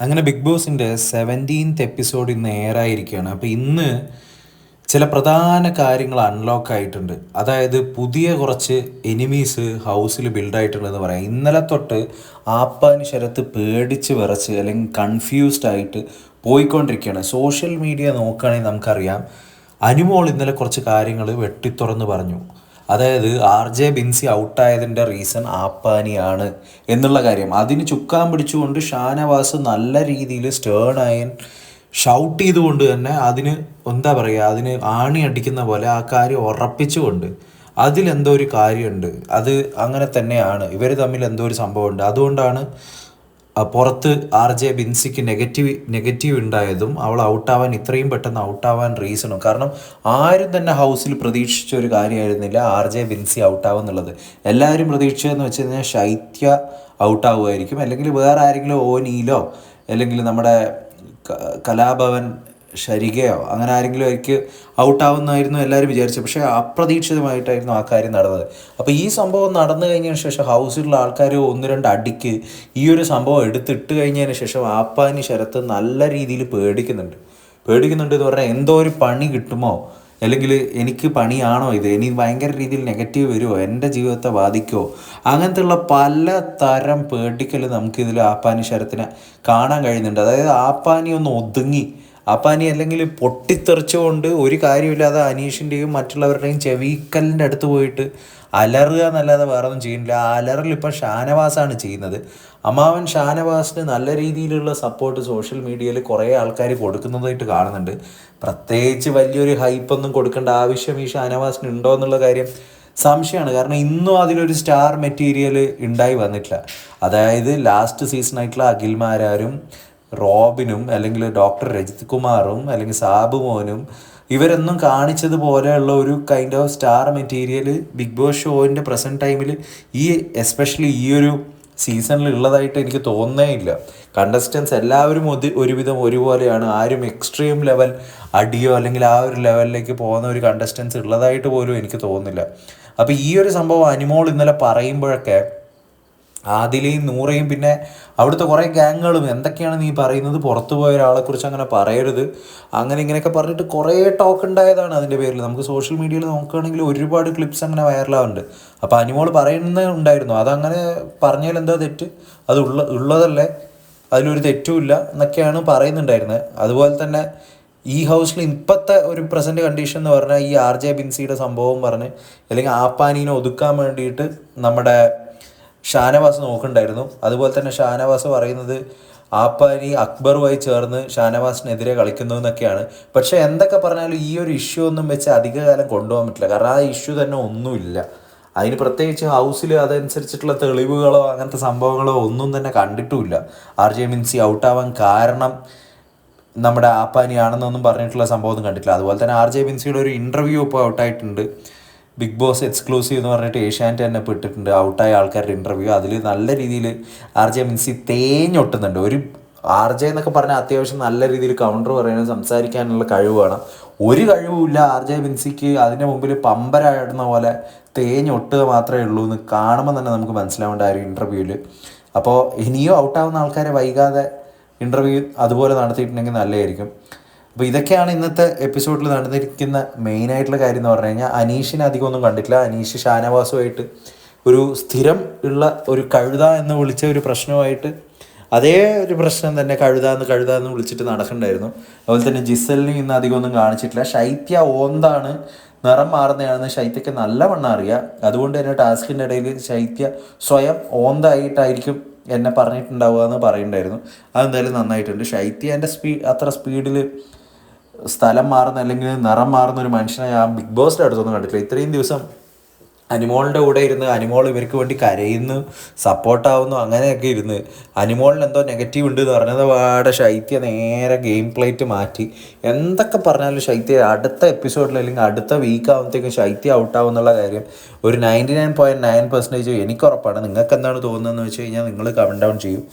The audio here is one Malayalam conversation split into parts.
അങ്ങനെ ബിഗ് ബോസിന്റെ സെവന്റീൻത്ത് എപ്പിസോഡ് ഇന്ന് എയറായിരിക്കുകയാണ് അപ്പോൾ ഇന്ന് ചില പ്രധാന കാര്യങ്ങൾ അൺലോക്ക് ആയിട്ടുണ്ട്. അതായത് പുതിയ കുറച്ച് എനിമീസ് ഹൗസിൽ ബിൽഡായിട്ടുണ്ടെന്ന് പറയാം. ഇന്നലെ തൊട്ട് ആപ്പാന് ശരത്ത് പേടിച്ച് വിറച്ച് അല്ലെങ്കിൽ കൺഫ്യൂസ്ഡ് ആയിട്ട് പോയിക്കൊണ്ടിരിക്കുകയാണ്. സോഷ്യൽ മീഡിയ നോക്കുകയാണെങ്കിൽ നമുക്കറിയാം. അനുമോൾ ഇന്നലെ കുറച്ച് കാര്യങ്ങൾ വെട്ടിത്തുറന്ന് പറഞ്ഞു. അതായത് ആർ ജെ ബിൻസി ഔട്ടായതിന്റെ റീസൺ ആപ്പാനിയാണ് എന്നുള്ള കാര്യം. അതിന് ചുക്കാൻ പിടിച്ചുകൊണ്ട് ഷാനവാസ് നല്ല രീതിയിൽ സ്റ്റേൺ ആയൻ ഷൗട്ട് ചെയ്തുകൊണ്ട് തന്നെ അതിന് എന്താ പറയുക അതിന് ആണി അടിക്കുന്ന പോലെ ആ കാര്യം ഉറപ്പിച്ചുകൊണ്ട് അതിലെന്തോ ഒരു കാര്യമുണ്ട്. അത് അങ്ങനെ തന്നെയാണ്. ഇവർ തമ്മിൽ എന്തോ ഒരു സംഭവമുണ്ട്. അതുകൊണ്ടാണ് പുറത്ത് ആർ ജെ ബിൻസിക്ക് നെഗറ്റീവ് നെഗറ്റീവ് ഉണ്ടായതും അവൾ ഔട്ടാവാൻ ഇത്രയും പെട്ടെന്ന് ഔട്ടാവാൻ റീസണും കാരണം ആരും തന്നെ ഹൗസിൽ പ്രതീക്ഷിച്ച ഒരു കാര്യമായിരുന്നില്ല ആർ ജെ ബിൻസി ഔട്ടാവും എന്നുള്ളത് എല്ലാവരും പ്രതീക്ഷിച്ചതെന്ന് വെച്ച് കഴിഞ്ഞാൽ ശൈത്യ ഔട്ടാവുമായിരിക്കും. അല്ലെങ്കിൽ വേറെ ആരെങ്കിലും ഓനിയിലോ അല്ലെങ്കിൽ നമ്മുടെ കലാഭവൻ ശരികയോ? അങ്ങനെ ആരെങ്കിലും ആയിരിക്കും ഔട്ടാവുന്നായിരുന്നു എല്ലാവരും വിചാരിച്ചത്. പക്ഷേ അപ്രതീക്ഷിതമായിട്ടായിരുന്നു ആ കാര്യം നടന്നത്. അപ്പോൾ ഈ സംഭവം നടന്നു കഴിഞ്ഞതിന് ശേഷം ഹൗസിലുള്ള ആൾക്കാർ ഒന്ന് രണ്ട് അടിക്ക് ഈ ഒരു സംഭവം എടുത്തിട്ട് കഴിഞ്ഞതിന് ശേഷം ആപ്പാനി ശരത്ത് നല്ല രീതിയിൽ പേടിക്കുന്നുണ്ട്. പേടിക്കുന്നുണ്ട് എന്ന് പറഞ്ഞാൽ എന്തോ ഒരു പണി കിട്ടുമോ? അല്ലെങ്കിൽ എനിക്ക് പണിയാണോ ഇത്? ഇനി ഭയങ്കര രീതിയിൽ നെഗറ്റീവ് വരുമോ? എന്റെ ജീവിതത്തെ ബാധിക്കുമോ? അങ്ങനത്തെയുള്ള പല തരം പേടിക്കൽ നമുക്കിതിൽ ആപ്പാനി ശരത്തിനെ കാണാൻ കഴിയുന്നുണ്ട്. അതായത് ആപ്പാനി ഒന്ന് ഒതുങ്ങി ആപ്പാനി അല്ലെങ്കിൽ പൊട്ടിത്തെറിച്ചുകൊണ്ട് ഒരു കാര്യമില്ലാതെ അനീഷിന്റെയും മറ്റുള്ളവരുടെയും ചെവിക്കലിന്റെ അടുത്ത് പോയിട്ട് അലറുക എന്നല്ലാതെ വേറെ ഒന്നും ചെയ്യുന്നില്ല. ആ അലറൽ ഇപ്പം ഷാനവാസാണ് ചെയ്യുന്നത്. അമ്മാവൻ ഷാനവാസിന് നല്ല രീതിയിലുള്ള സപ്പോർട്ട് സോഷ്യൽ മീഡിയയിൽ കുറേ ആൾക്കാർ കൊടുക്കുന്നതായിട്ട് കാണുന്നുണ്ട്. പ്രത്യേകിച്ച് വലിയൊരു ഹൈപ്പൊന്നും കൊടുക്കേണ്ട ആവശ്യം ഈ ഷാനവാസിന് ഉണ്ടോ എന്നുള്ള കാര്യം സംശയമാണ്. കാരണം ഇന്നും അതിലൊരു സ്റ്റാർ മെറ്റീരിയൽ ഉണ്ടായി വന്നിട്ടില്ല. അതായത് ലാസ്റ്റ് സീസണായിട്ടുള്ള അഖിൽമാരാരും റോബിനും അല്ലെങ്കിൽ ഡോക്ടർ രജിത് കുമാറും അല്ലെങ്കിൽ സാബു മോനും ഇവരൊന്നും കാണിച്ചതുപോലെയുള്ള ഒരു kind of star material big boss ഷോയിന്റെ present ടൈമിൽ ഈ എസ്പെഷ്യലി ഈ ഒരു സീസണിൽ ഉള്ളതായിട്ട് എനിക്ക് തോന്നേ ഇല്ല. കണ്ടസ്റ്റൻസ് എല്ലാവരും ഒരു ഒരുവിധം ഒരുപോലെയാണ്. ആരും എക്സ്ട്രീം ലെവൽ അടിയോ അല്ലെങ്കിൽ ആ ഒരു ലെവലിലേക്ക് പോകുന്ന ഒരു കണ്ടസ്റ്റൻസ് ഉള്ളതായിട്ട് പോലും എനിക്ക് തോന്നുന്നില്ല അപ്പോൾ ഈ ഒരു സംഭവം അനിമോൾ ഇന്നലെ പറയുമ്പോഴൊക്കെ ആദിലയും നൂറയും പിന്നെ അവിടുത്തെ കുറേ ഗാങ്ങുകളും എന്തൊക്കെയാണ് നീ പറയുന്നത്? പുറത്തു പോയ ഒരാളെ കുറിച്ച് അങ്ങനെ പറയരുത്. അങ്ങനെ ഇങ്ങനെയൊക്കെ പറഞ്ഞിട്ട് കുറേ ടോക്ക് ഉണ്ടായതാണ് അതിന്റെ പേരിൽ. നമുക്ക് സോഷ്യൽ മീഡിയയിൽ നോക്കുകയാണെങ്കിൽ ഒരുപാട് ക്ലിപ്സ് അങ്ങനെ വൈറലാവുന്നുണ്ട് അപ്പോൾ അനിമോൾ പറയുന്ന ഉണ്ടായിരുന്നു. അതങ്ങനെ പറഞ്ഞാൽ എന്താ തെറ്റ്? അത് ഉള്ള ഉള്ളതല്ലേ? അതിലൊരു തെറ്റുമില്ല എന്നൊക്കെയാണ് പറയുന്നുണ്ടായിരുന്നത്. അതുപോലെ തന്നെ ഈ ഹൗസിൽ ഇപ്പോഴത്തെ ഒരു പ്രസന്റ് കണ്ടീഷൻ എന്ന് പറഞ്ഞാൽ ഈ ആർ ജെ ബിൻസിയുടെ സംഭവം പറഞ്ഞ് അല്ലെങ്കിൽ ആപ്പാനീനെ ഒതുക്കാൻ വേണ്ടിയിട്ട് നമ്മുടെ ഷാനവാസ് നോക്കുന്നുണ്ടായിരുന്നു. അതുപോലെ തന്നെ ഷാനവാസ് പറയുന്നത് ആപ്പാനി അക്ബറുമായി ചേർന്ന് ഷാനവാസിനെതിരെ കളിക്കുന്നു എന്നൊക്കെയാണ്. പക്ഷെ എന്തൊക്കെ പറഞ്ഞാലും ഈ ഒരു ഇഷ്യൂ ഒന്നും വെച്ച് അധികകാലം കൊണ്ടുപോകാൻ പറ്റില്ല. കാരണം ആ ഇഷ്യൂ തന്നെ ഒന്നുമില്ല. അതിന് പ്രത്യേകിച്ച് ഹൗസിൽ അതനുസരിച്ചിട്ടുള്ള തെളിവുകളോ അങ്ങനത്തെ സംഭവങ്ങളോ ഒന്നും തന്നെ കണ്ടിട്ടുമില്ല. ആർ ജെ മിൻസി ഔട്ടാവാൻ കാരണം നമ്മുടെ ആപ്പാനിയാണെന്നൊന്നും പറഞ്ഞിട്ടുള്ള സംഭവം ഒന്നും കണ്ടിട്ടില്ല. അതുപോലെ തന്നെ ആർ ജെ മിൻസിയുടെ ഒരു ഇന്റർവ്യൂ ഇപ്പോൾ ഔട്ടായിട്ടുണ്ട്. ബിഗ് ബോസ് എക്സ്ക്ലൂസീവ് എന്ന് പറഞ്ഞിട്ട് ഏഷ്യാനെറ്റ് തന്നെ പെട്ടിട്ടുണ്ട്. ഔട്ടായ ആൾക്കാരുടെ ഇന്റർവ്യൂ അതിൽ നല്ല രീതിയിൽ ആർ ജെ മിൻസി തേഞ്ഞൊട്ടുന്നുണ്ട്. ഒരു ആർ ജെ എന്നൊക്കെ പറഞ്ഞാൽ അത്യാവശ്യം നല്ല രീതിയിൽ കൗണ്ടർ പറയാനും സംസാരിക്കാനുള്ള കഴിവ് വേണം. ഒരു കഴിവുമില്ല ആർ ജെ മിൻസിക്ക് അതിന്റെ മുമ്പിൽ പമ്പരായിടുന്ന പോലെ തേഞ്ഞൊട്ടുക മാത്രമേ ഉള്ളൂ എന്ന് കാണുമ്പോൾ തന്നെ നമുക്ക് മനസ്സിലാവേണ്ട ആ ഒരു ഇന്റർവ്യൂവിൽ അപ്പോൾ ഇനിയും ഔട്ടാവുന്ന ആൾക്കാരെ വൈകാതെ ഇന്റർവ്യൂ അതുപോലെ നടത്തിയിട്ടുണ്ടെങ്കിൽ നല്ലതായിരിക്കും. അപ്പോൾ ഇതൊക്കെയാണ് ഇന്നത്തെ എപ്പിസോഡിൽ നടന്നിരിക്കുന്ന മെയിൻ ആയിട്ടുള്ള കാര്യം എന്ന് പറഞ്ഞു കഴിഞ്ഞാൽ അനീഷിനെ അധികം ഒന്നും കണ്ടിട്ടില്ല. അനീഷ് ഷാനവാസുമായിട്ട് ഒരു സ്ഥിരം ഉള്ള ഒരു കഴുത എന്ന് വിളിച്ച ഒരു പ്രശ്നമായിട്ട് അതേ ഒരു പ്രശ്നം തന്നെ കഴുത എന്ന് കഴുത എന്ന് വിളിച്ചിട്ട് നടക്കണ്ടായിരുന്നു. അതുപോലെ തന്നെ ജിസലിനും ഇന്ന് അധികം ഒന്നും കാണിച്ചിട്ടില്ല. ശൈത്യ ഓന്താണ് നിറം മാറുന്നതാണെന്ന് ശൈത്യക്ക് നല്ലവണ്ണം അറിയാം. അതുകൊണ്ട് തന്നെ ടാസ്കിന്റെ ഇടയിൽ ശൈത്യ സ്വയം ഓന്തായിട്ടായിരിക്കും എന്നെ പറഞ്ഞിട്ടുണ്ടാവുക എന്ന് പറയുന്നുണ്ടായിരുന്നു അതെന്തായാലും നന്നായിട്ടുണ്ട്. ശൈത്യ എന്റെ സ്പീ അത്ര സ്പീഡിൽ സ്ഥലം മാറുന്ന അല്ലെങ്കിൽ നിറം മാറുന്ന ഒരു മനുഷ്യനെ ഞാൻ ബിഗ് ബോസിന്റെ അടുത്തൊന്നും കണ്ടിട്ടില്ല. ഇത്രയും ദിവസം അനിമോളിന്റെ കൂടെ ഇരുന്ന് അനിമോൾ ഇവർക്ക് വേണ്ടി കരയുന്നു സപ്പോർട്ടാവുന്നു അങ്ങനെയൊക്കെ ഇരുന്ന് അനിമോളിന് എന്തോ നെഗറ്റീവ് ഉണ്ട് എന്ന് പറഞ്ഞത് പാടെ ശൈത്യ നേരെ ഗെയിം പ്ലേറ്റ് മാറ്റി. എന്തൊക്കെ പറഞ്ഞാലും ശൈത്യ അടുത്ത എപ്പിസോഡിൽ അല്ലെങ്കിൽ അടുത്ത വീക്ക് ആകുമ്പോഴത്തേക്കും ശൈത്യ ഔട്ടാവും എന്നുള്ള കാര്യം ഒരു ninety nine point nine percentage എനിക്ക് ഉറപ്പാണ്. നിങ്ങൾക്ക് എന്താണ് തോന്നുന്നതെന്ന് വെച്ച് കഴിഞ്ഞാൽ നിങ്ങൾ കമന്റ് ഡൗൺ ചെയ്യും.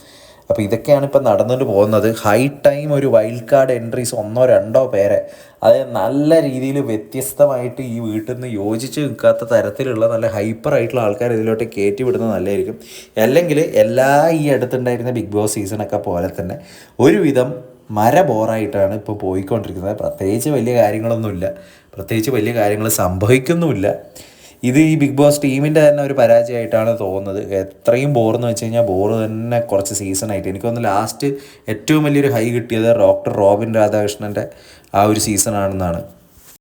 അപ്പോൾ ഇതൊക്കെയാണ് ഇപ്പോൾ നടന്നുകൊണ്ട് പോകുന്നത്. ഹൈ ടൈം ഒരു വൈൽഡ് കാർഡ് എൻട്രീസ് ഒന്നോ രണ്ടോ പേരെ. അതായത് നല്ല രീതിയിൽ വ്യത്യസ്തമായിട്ട് ഈ വീട്ടിൽ നിന്ന് യോജിച്ച് നിൽക്കാത്ത തരത്തിലുള്ള നല്ല ഹൈപ്പർ ആയിട്ടുള്ള ആൾക്കാർ ഇതിലോട്ട് കയറ്റി വിടുന്നത് നല്ലതായിരിക്കും. അല്ലെങ്കിൽ എല്ലാ ഈ അടുത്തുണ്ടായിരുന്ന ബിഗ് ബോസ് സീസണൊക്കെ പോലെ തന്നെ ഒരുവിധം മര ബോറായിട്ടാണ് ഇപ്പോൾ പോയിക്കൊണ്ടിരിക്കുന്നത്. പ്രത്യേകിച്ച് വലിയ കാര്യങ്ങളൊന്നുമില്ല. പ്രത്യേകിച്ച് വലിയ കാര്യങ്ങൾ സംഭവിക്കുന്നുമില്ല. ഇത് ഈ ബിഗ് ബോസ് ടീമിന്റെ തന്നെ ഒരു പരാജയമായിട്ടാണ് തോന്നുന്നത്. എത്രയും ബോറെന്ന് വെച്ച് കഴിഞ്ഞാൽ ബോറ് തന്നെ കുറച്ച് സീസണായിട്ട് എനിക്കൊന്ന് ലാസ്റ്റ് ഏറ്റവും വലിയൊരു ഹൈ കിട്ടിയത് ഡോക്ടർ റോബിൻ രാധാകൃഷ്ണന്റെ ആ ഒരു സീസണാണെന്നാണ്